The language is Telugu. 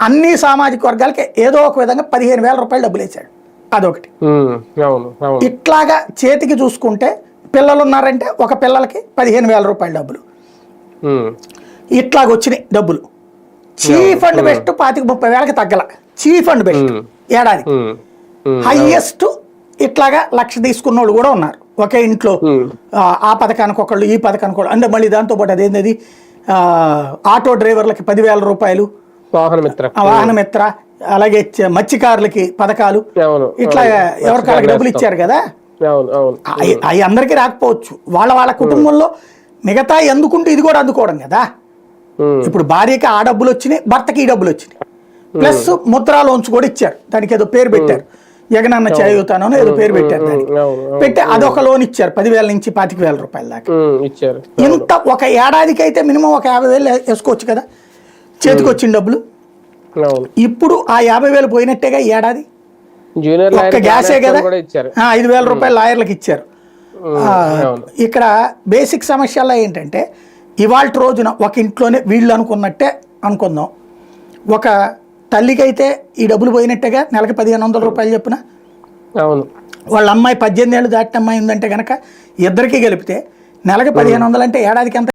అన్ని సామాజిక వర్గాలకి ఏదో ఒక విధంగా పదిహేను వేల రూపాయలు డబ్బులు వేసాడు అదొకటి. ఇట్లాగా చేతికి చూసుకుంటే పిల్లలు ఉన్నారంటే ఒక పిల్లలకి పదిహేను వేల రూపాయల డబ్బులు. ఉమ్, ఇట్లాగ వచ్చినాయి డబ్బులు. చీఫ్ అండ్ బెస్ట్ పాతిక ముప్పై వేలకి తగ్గల. చీఫ్ అండ్ బెస్ట్ ఏడాది. హైయెస్ట్ ఇట్లాగా లక్ష తీసుకున్న వాళ్ళు కూడా ఉన్నారు. ఒకే ఇంట్లో ఆ, పథకానికి ఒకళ్ళు ఈ పథకానికి ఒకళ్ళు. అంటే మళ్ళీ దాంతోపాటు అదేంది ఆ, ఆటో డ్రైవర్లకి పదివేల రూపాయలు వాహన మిత్ర ఆ వాహన మిత్ర అలాగే మత్స్యకారులకి పథకాలు. ఇట్లా ఎవరికాళ్ళకి డబ్బులు ఇచ్చారు కదా? అవి అందరికీ రాకపోవచ్చు. వాళ్ళ వాళ్ళ కుటుంబంలో మిగతా ఎందుకుంటే ఇది కూడా అందుకోవడం కదా? ఇప్పుడు భార్యకి ఆ డబ్బులు వచ్చినాయి భర్తకి ఈ డబ్బులు వచ్చినాయి. ప్లస్ ముద్రా లోన్స్ కూడా ఇచ్చారు. దానికి ఏదో పేరు పెట్టారు. జగనన్న చేయూతానో ఏదో పేరు పెట్టారు దానికి. పెట్టి అదొక లోన్ ఇచ్చారు పదివేల నుంచి పాతిక వేల రూపాయల దాకా. ఇంత ఒక ఏడాదికి అయితే మినిమం ఒక యాభై వేలు వేసుకోవచ్చు కదా? చేతికి వచ్చిన డబ్బులు? ఇప్పుడు ఆ యాభై వేలు పోయినట్టేగా ఏడాది? జూనియర్ ఒక్క లాయర్ గ్యాసే కదా? ఐదు వేల రూపాయలు లాయర్లకు ఇచ్చారు. అవును. ఇక్కడ బేసిక్ సమస్యల్లో ఏంటంటే ఇవాళ రోజున ఒక ఇంట్లోనే వీళ్ళు అనుకున్నట్టే అనుకుందాం. ఒక తల్లికైతే ఈ డబ్బులు పోయినట్టేగా నెలకి పదిహేను వందల రూపాయలు చెప్పున? అవును. వాళ్ళ అమ్మాయి పద్దెనిమిది ఏళ్ళు దాటిన అమ్మాయి ఉందంటే కనుక ఇద్దరికి కలిపితే నెలకి పదిహేను వందలు అంటే ఏడాదికి ఎంత